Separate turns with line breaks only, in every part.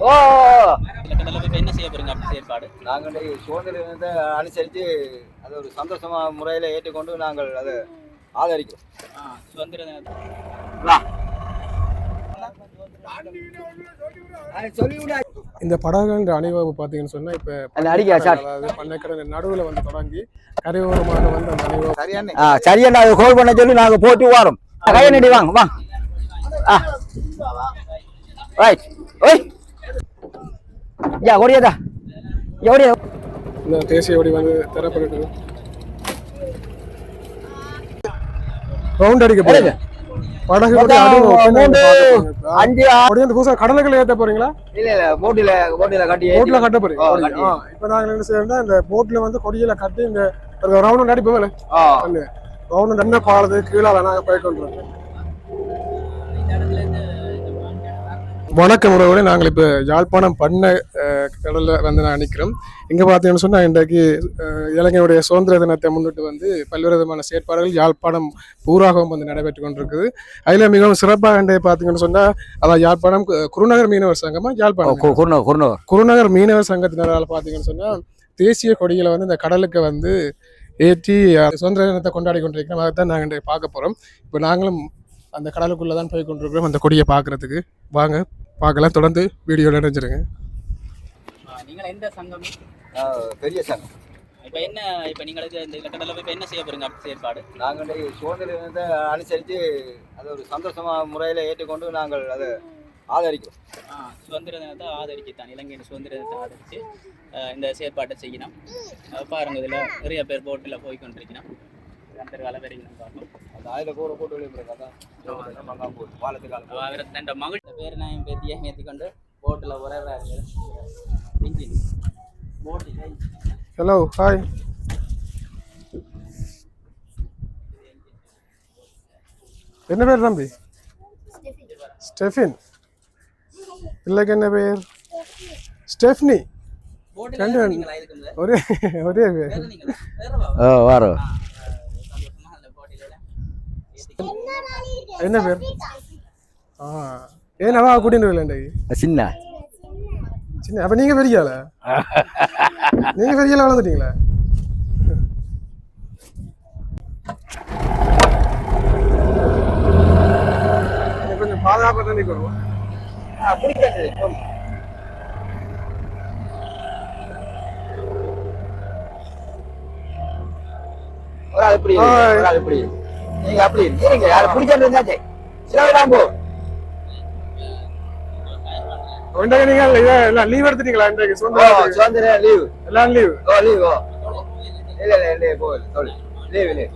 ஓ
என்ன செய்ய போறீங்க அப்படி செயற்பாடு?
நாங்கள் சுதந்திர தினத்தை அனுசரித்து அதை ஒரு சந்தோஷமான முறையில் ஏற்றுக்கொண்டு நாங்கள் அதை ஆதரிக்கிறோம்.
ஆ, சுதந்திர
இந்த படகுன்ற அணிவகுப்பு பார்த்தீங்கன்னு சொன்னா இப்ப. அதாவது பண்ணைக்கடை நடுவுல வந்து தொடங்கி கரையோரமாக வந்து அந்த அணிவகுப்பு
ஆ சரியண்ணா அது ஹோல்ட் பண்ண சொல்லி நாங்கள் போட்டு வரோம். கையை நீடி வாங்க வாங்க ஆ. ரைட் ஓய் யா ஓடியதா ஓடியா
இந்த தேசிய கொடி வந்து திறப்பட்டு ரவுண்ட் அடிக்க போறீங்க படகு.
அஞ்சு
வந்து புதுசா கடலுக்குள்ள ஏத்த போறீங்களா
இல்ல இல்ல போட்டில போட்டில கட்டி
போட்ல கட்ட போறீங்க இப்ப நாங்க என்ன செய்யறோம்னா இந்த போட்ல வந்து கொடியில கட்டி இந்த ரவுண்ட் அடிப்போம்
ஆ
ரவுண்ட் என்ன பாடுது கீழே நாங்க போய் கொண்டு வணக்கம் உறவுகளே. நாங்கள் இப்போ யாழ்ப்பாணம் பண்ண கடல்ல வந்து நான் நிற்கிறோம் இங்கே பார்த்தீங்கன்னு சொன்னால் இன்றைக்கு இலங்கையுடைய சுதந்திர தினத்தை முன்னிட்டு வந்து பல்வேறு விதமான செயற்பாடுகள் யாழ்ப்பாணம் பூராகவும் வந்து நடைபெற்று கொண்டிருக்குது. அதில் மிகவும் சிறப்பாக இன்றைய பார்த்தீங்கன்னு சொன்னால் அதான் யாழ்ப்பாணம் குருநகர் மீனவர் சங்கமா யாழ்ப்பாணம் குருநகர் மீனவர் சங்கத்தினரால் பார்த்தீங்கன்னு சொன்னால் தேசிய கொடிகளை வந்து இந்த கடலுக்கு வந்து ஏற்றி சுதந்திர தினத்தை கொண்டாடி கொண்டிருக்கிறோம். அதை தான் நாங்கள் இன்றைக்கு பார்க்க போகிறோம் இப்போ நாங்களும் அந்த கடலுக்குள்ளே தான் போய் கொண்டிருக்கிறோம். அந்த கொடியை பார்க்குறதுக்கு. வாங்க பார்க்கலாம். தொடர்ந்து வீடியோ நினைச்சிருங்க
ஆ, நீங்கள் எந்த சங்கம்?
பெரிய சங்கம்.
இப்போ என்ன இப்போ நீங்களுக்கு இந்த கடலில் போய் என்ன செய்ய போறீங்க அப்படி செயற்பாடு?
நாங்கள் சுதந்திர தினத்தை அனுசரித்து அதை ஒரு சந்தோஷமான முறையில் ஏற்றுக்கொண்டு நாங்கள் அதை ஆதரிக்கிறோம்.
ஆ, சுதந்திர தினத்தை ஆதரிக்கத்தான் இலங்கையின் சுதந்திர தினத்தை ஆதரித்து இந்த செயற்பாட்டை செய்யணும். ஆ, பாருங்க இதில் நிறைய பேர் போட்டில் போய் கொண்டிருக்கணும். அந்த கால வரைக்கும் பார்ப்போம். அவர் தன் மகள் பேர் நான் பேத்தியை ஏற்றி கொண்டு போட்டில் உறவுறாரு. இன்ஜின். போட்டில்
ஹலோ ஹாய் என்ன பேர் தம்பி? ஸ்டெஃபின் பிள்ளைக்கு என்ன பேர்? ஸ்டெஃப்னி ரெண்டு? ஒரே ஒரே பேர்.
வரோம்
ஆ, சந்தோஷமா அந்த போட்டியில ஏத்திக்க.
என்ன பேர்? ஆ. ஏன் அவா கூட்டிட்டு வரல
சின்ன.
சின்ன. அப்ப நீங்க பெரியாள நீங்க பெரியால வளர்ந்துட்டீங்களா? எனக்கு கொஞ்சம் பாதுகாப்பாக தான் நிற்கணும்
ஒரு ஆள் ஆள் இப்படி நீங்க அப்படி நீங்க யாரை பிடிச்சிட்டு இருந்தாச்சே போ.
இன்றைக்கு நீங்க இதை எல்லாம் லீவ் எடுத்துட்டீங்களா இன்றைக்கு?
ஓ
சுதந்திர
சுதந்திர லீவு
எல்லாம் லீவ்
ஓ லீவு ஓ. இல்ல இல்ல இல்ல போ சொல்லு லீவு லீவு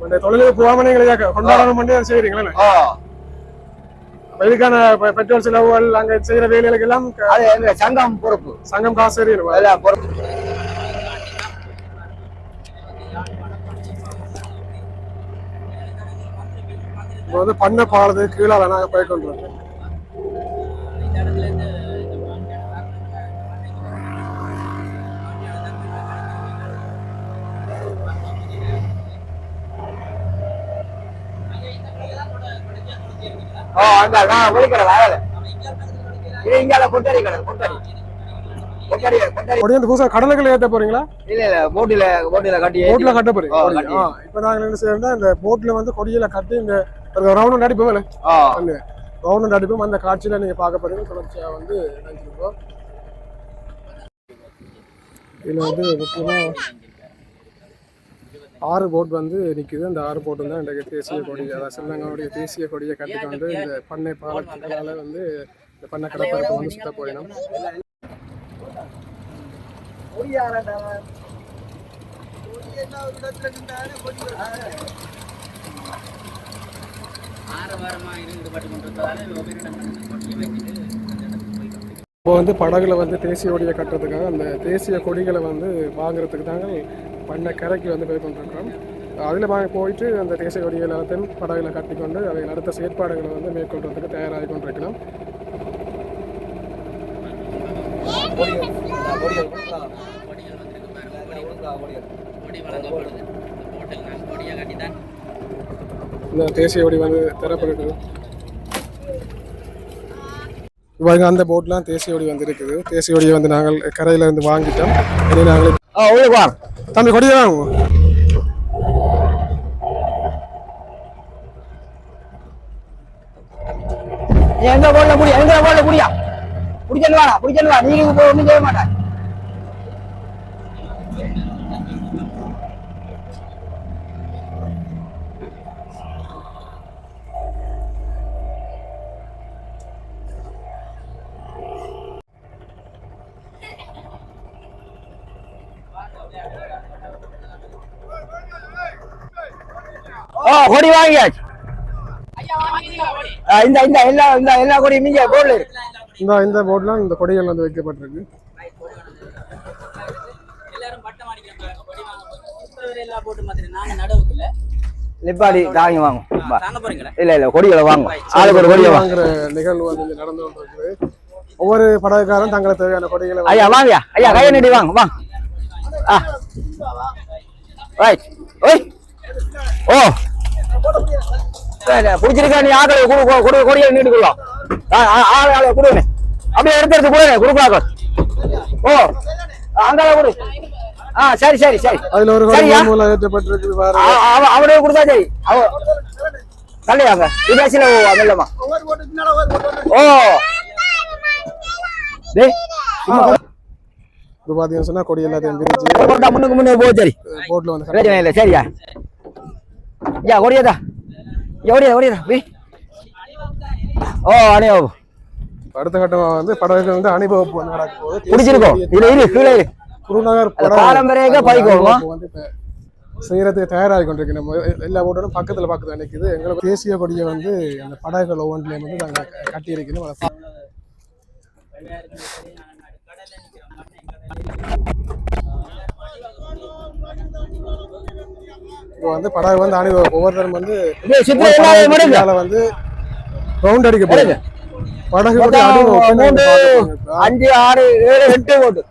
இந்த தொழிலுக்கு போகாம நீங்க இதை கொண்டாடணும் பண்ணி செய்யறீங்களா இதுக்கான பெட்ரோல் செலவுகள் அங்க செய்யற வேலைகளுக்கு எல்லாம்
சங்கம் பொறுப்பு.
சங்கம் காசு
பொறுப்பு.
இப்போ வந்து பண்ண பாலது கீழால நாங்க போய்
இந்த
ஓ நான் இது இங்கால கொட்டடி கடை கொட்டடி
கடலுக்குள்ள ஏத்த போறீங்களா?
இல்ல இல்ல போட்டில போட்டில கட்டி
போட்ல கட்ட போறீங்க. இப்ப நாங்க என்ன செய்யறோம்னா இந்த போட்ல வந்து கொடியில கட்டி இந்த ரவுண்ட் அடிப்போம்
ஆ.
ரவுண்ட் அடிப்போம் அந்த காட்சியில நீங்க பார்க்க போறீங்க. தொடர்ச்சியா வந்து நினைச்சிருக்கோம் இதுல வந்து முக்கியமா ஆறு போட் வந்து நிக்குது. அந்த ஆறு போட்டு தான் இன்றைக்கு தேசிய கொடி அதாவது ஸ்ரீலங்காவுடைய தேசிய கொடியை கட்டிக்கொண்டு இந்த பண்ணை பாலத்தினால வந்து இந்த பண்ணை கடற்பரப்பு வந்து சுத்த போயிடும்.
ஆறு வாரமா
இப்போ வந்து படகுல வந்து தேசிய கொடியை கட்டுறதுக்காக அந்த தேசிய கொடிகளை வந்து வாங்குறதுக்கு தாங்க பண்ண கரைக்கு வந்து போய் கொண்டிருக்கிறோம். அதில் வாங்க போயிட்டு அந்த தேசிய கொடிகள் எல்லாத்தையும் படகுல கட்டிக்கொண்டு அதை அடுத்த செயற்பாடுகளை வந்து மேற்கொள்றதுக்கு தயாராகி கொண்டிருக்கிறோம்.
கொடிகள் வந்திருக்கு பாருங்க கொடி வழங்கப்படுது இந்த போட்டில் கொடியை கட்டி தான்
இந்த தேசிய கொடி வந்து திறப்படுது இவங்க அந்த போட்லாம் தேசிய கொடி வந்து இருக்குது தேசிய கொடியை வந்து நாங்கள் கரையில இருந்து வாங்கிட்டோம். இனி நாங்கள்
ஆ வாங்க
தம்பி கொடியை வாங்குவோம்
எங்க போடல முடியா எங்க போடல முடியா பிடிச்சல் வாடா பிடிச்சல் வா நீங்க ஒண்ணும் செய்ய மாட்டேன் ஓ கொடி வாங்கியாச்சு. ஆ, இந்த இந்த எல்லா இந்த எல்லா கொடியும் நீங்க போடல இருக்கு.
இந்த இந்த போட்லாம் இந்த கொடிகள் வந்து வைக்கப்பட்டிருக்கு.
நிப்பாடி தாங்க வாங்க. வா.
தாங்க போறீங்களா?
இல்ல இல்ல கொடிகளை வாங்க. ஆளுக்கு ஒரு கொடியை வாங்க.
வாங்குற நிகழ்வு வந்து இங்க நடந்து கொண்டிருக்குது. ஒவ்வொரு படகுக்காரும் தங்களுக்கு தேவையான கொடிகளை
ஐயா வாங்கயா ஐயா கையை நீட்டி வாங்க வாங்க ஆ. ரைட் ஓய். ஓ பிடிச்சிருக்கா நீ ஆக்களை கொடு கொடு- கொடு கொடியை நீட்டுக்கலாம் ஆளை ஆளை கொடுங்க அப்படியே எடுத்து எடுத்து கொடுங்க கொடுக்கலாம் ஓ அங்கால கொடு. ஆ சரி சரி சரி.
அதுல ஒரு
சரியா?
மூலம் ஏற்றப்பட்டிருக்குது வேற
அவ- அவ- அவனுக்கு கொடுத்தா சரி. அவ தள்ளியாங்க விதேசில ஓ டேய். கொடு.
இப்போ பார்த்தீங்கன்னு சொன்னா கொடி எல்லாத்தையும் பிரிச்சு
முன்னுக்கு முன்னே போ சரி.
போட்ல வந்து
பிரச்சனை இல்லை சரியா யா கொடியதா எவடியா எவடியா போய் ஓ அணியோ
அடுத்த கட்டமா வந்து படகுகள் வந்து அனுபவப்பு வந்து நடக்க போகுது.
பிடிச்சிருக்கோம் இதுல இரு கீழே இரு.
குருநகர்
பாரம்பரிய பைக் வருமா?
வந்து இப்ப செய்யறதுக்கு தயாராகி கொண்டிருக்கு நம்ம எல்லா போட்டோடும் பக்கத்துல பக்கத்துல நிக்குது. எங்களுக்கு தேசிய கொடியை வந்து அந்த படகுகள் ஒவ்வொன்றிலையும் வந்து நாங்க கட்டி இருக்கணும் அதை இப்போ வந்து படகு வந்து அனுபவம் ஒவ்வொருத்தரும் வந்து வந்து ரவுண்ட் அடிக்க போகுது. படகு
அஞ்சு ஆறு ஏழு எட்டு ஓட்டு.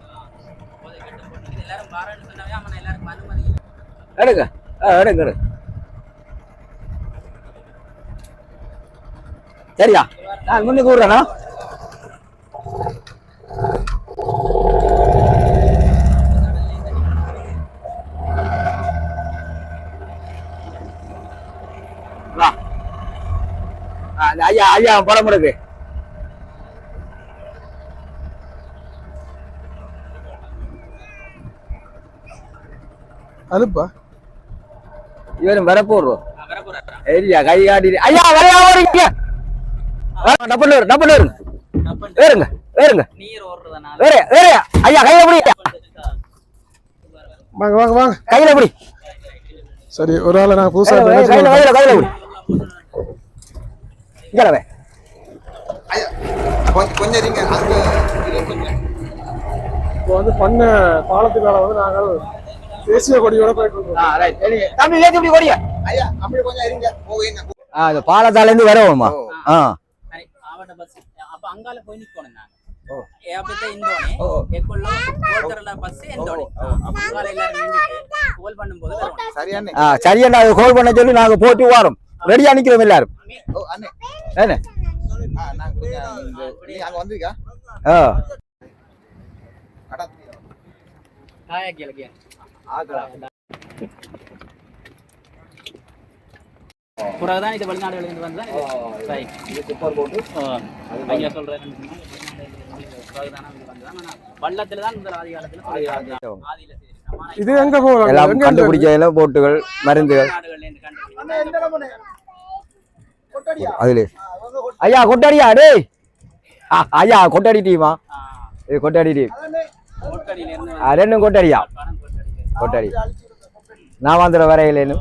எடுங்க. எடுங்க எடுங்க. சரியா? நான் முன்னுக்கு விடுறேனா வா ஆ, இந்த ஐயா ஐயா படம் முடுக்கு
அனுப்பா.
இவரும் வரப்போடுறோம் ஏரியா கை காட்டி ஐயா வரையா வரீங்க ஏறுங்க ஏறுங்க.
நீர் ஓடுறதுனால.
வேற வேற ஐயா கையில பிடி.
வாங்க வாங்க வாங்க.
கையில பிடி.
சரி ஒரு ஆளை நான் புதுசா
கையில? கையில கையில பிடி.
கொஞ்சம் கொஞ்சம் இருங்க அங்க இரு கொஞ்சம்.
இப்போ வந்து பண்ண பாலத்துக்கால வந்து நாங்கள் தேசிய கொடியோட போயிட்டு இருக்கோம்.
தம்பி ஏத்தி பிடி கொடிய.
ஐயா அப்படி கொஞ்சம் இருங்க போவீங்க.
ஆ இந்த பாலத்தால இருந்து வரவோமா ஆ.
சரி, ஆவட்ட பஸ் அப்ப அங்கால போய் நிக்கணும்
ஓ.
ஏப்பத்த இந்தோனே
ஓ.
எக்குள்ள ஓட்டர்ல பஸ் இந்தோனே. அங்கால எல்லாரும் நின்னுட்டு கோல் பண்ணும்போது
சரியானே
ஆ சரியா அது கோல் பண்ண சொல்லி நாங்க போட்டு வரோம். ரெடியா நிக்கிறோம் எல்லாரும்.
பிறகுதான் இது வெளிநாடுகளிலிருந்து வந்தா இது ஐயா சொல்றேன் தான் ஆதி காலத்துல. ஆதியில
இது எங்க போகலாம்
கண்டுபிடிச்ச போட்டுகள் மருந்துகள்.
இருந்து
அதுல. ஐயா கொட்டாடியா டேய். ஆ, ஐயா கொட்டாடி டீமா இது கொட்டாடி டீம் ரெண்டும் கொட்டாடியா?
கொட்டடி.
நான் வந்துட வரையிலேன்னு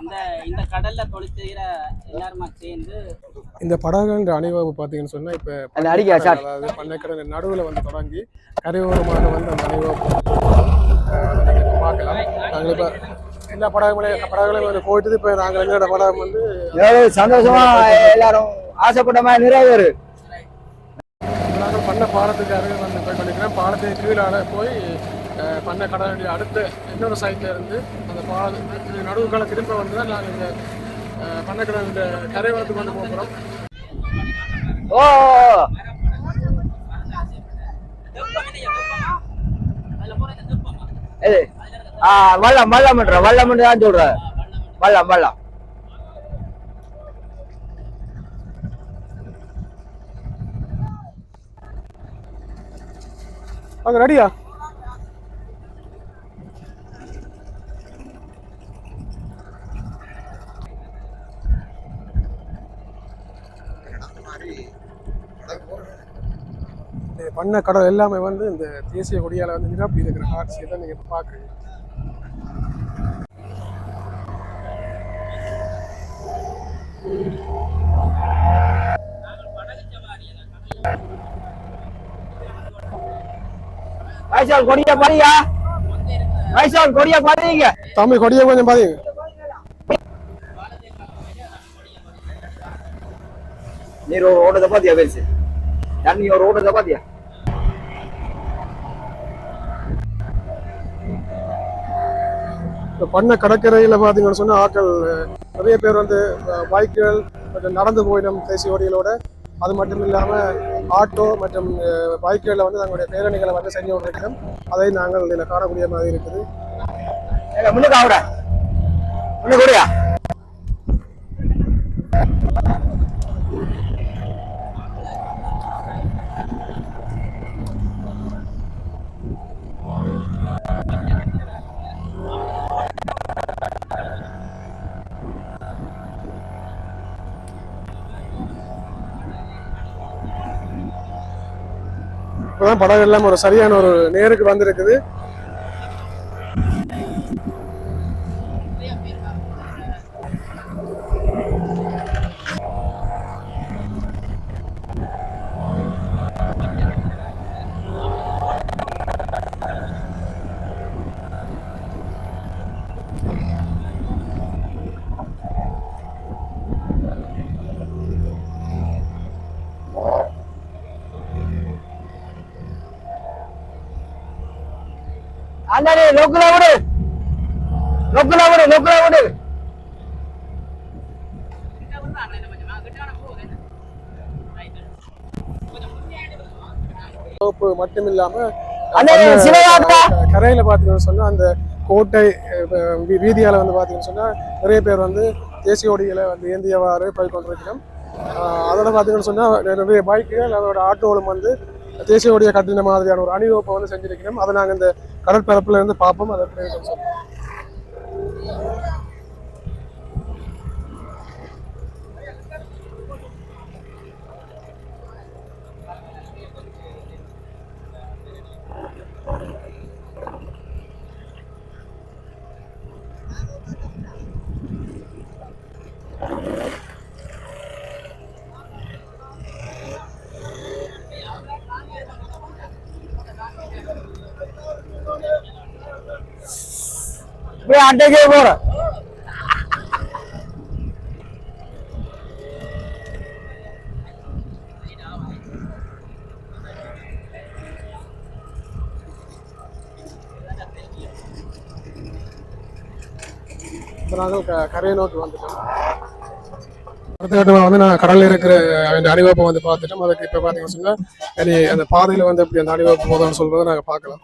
இந்த இந்த கடல்ல தொழில் செய்யற எல்லாருமா சேர்ந்து
இந்த படகுன்ற அணிவகுப்பு பார்த்தீங்கன்னு சொன்னா இப்ப
அந்த அடிக்க ஷாட்
அதாவது பண்ணைக்கடை நடுவுல வந்து தொடங்கி கரையோரமாக வந்து அந்த அணிவகுப்பு பார்க்கலாம். நாங்கள் இப்ப எல்லா படகுகளையும் படகுகளையும் வந்து போயிட்டு இப்ப நாங்கள் எங்களோட படகு வந்து
சந்தோஷமா எல்லாரும் ஆசைப்பட்ட மாதிரி நிறைவேறு.
நாங்கள் பண்ண பாலத்துக்கு அருகில் வந்து போய் கொண்டிருக்கிறோம். பாலத்துக்கு கீழால போய் பண்ண கடலுடைய அடுத்த இன்னொரு சைட்ல இருந்து அந்த பாலத்துக்கு நடுவுக்கால திரும்ப வந்து தான் நாங்கள் இந்த பண்ணக்கடலுடைய கரை வரத்துக்கு வந்து போகிறோம்
ஓ ஆ வல்லம் வல்லம்ன்ற வல்லம்ன்ற தான் சொல்ற. வல்லம் வல்லம்
அங்க ரெடியா? பண்ண கடல் எல்லாமே வந்து இந்த தேசிய கொடியால வந்து நிரப்பி இருக்கிற காட்சியை தான் நீங்க இப்ப பாக்குறீங்க
வைசால் கொடிய பாருயா வைசால் கொடிய பாருங்க
தம்பி கொடியை கொஞ்சம் பாருங்க
நீர் ஒரு ஓட்டத்தை பாத்தியா பெருசு? தண்ணி ஒரு ஓட்டத்தை பாத்தியா?
இந்த பண்ண கடற்கரையில பாத்தீங்கன்னு சொன்னா ஆட்கள் அஹ், நிறைய பேர் வந்து பைக்குகள் மற்றும் நடந்து போயிடும் தேசிய அது மட்டும் இல்லாமல் ஆட்டோ மற்றும் பைக்குகளில் வந்து தங்களுடைய பேரணிகளை வந்து செஞ்சு கொண்டிருக்கிறோம். அதை நாங்கள் இதில் காணக்கூடிய மாதிரி இருக்குது.
முன்னுக்கு ஆவிட முன்னுக்கு
இப்போதான் படம் எல்லாம் ஒரு சரியான ஒரு நேருக்கு வந்திருக்குது.
லோக்கலா விடு. லோக்கலா விடு லோக்கலா விடு.
சோப்பு மட்டும் இல்லாம கரையில பாத்தீங்கன்னு சொன்னா அந்த கோட்டை வீதியால வந்து பாத்தீங்கன்னு சொன்னா நிறைய பேர் வந்து தேசிய கொடிகளை வந்து ஏந்தியவாறு போய் கொண்டிருக்கிறோம். அதோட பாத்தீங்கன்னு சொன்னா நிறைய பைக்குகள் அதோட ஆட்டோகளும் வந்து தேசிய கொடியை கட்டின மாதிரியான ஒரு அணிவகுப்பை வந்து செஞ்சிருக்கிறோம். அதை நாங்கள் இந்த கடற்பரப்புல இருந்து பார்ப்போம். அதை எப்படி
அட்டைக்கே போறேன்
நாங்கள் க- கரையை நோக்கி வந்துட்டோம். அடுத்த கட்டமாக வந்து நான் கடலில் இருக்கிற அந்த அணிவகுப்பை வந்து பார்த்துட்டோம். அதுக்கு இப்போ பார்த்தீங்கன்னு சொன்னா இனி அந்த பாதையில் வந்து அப்படி அந்த அணிவகுப்பு போதும்னு சொல்றதை நாங்கள் பார்க்கலாம்.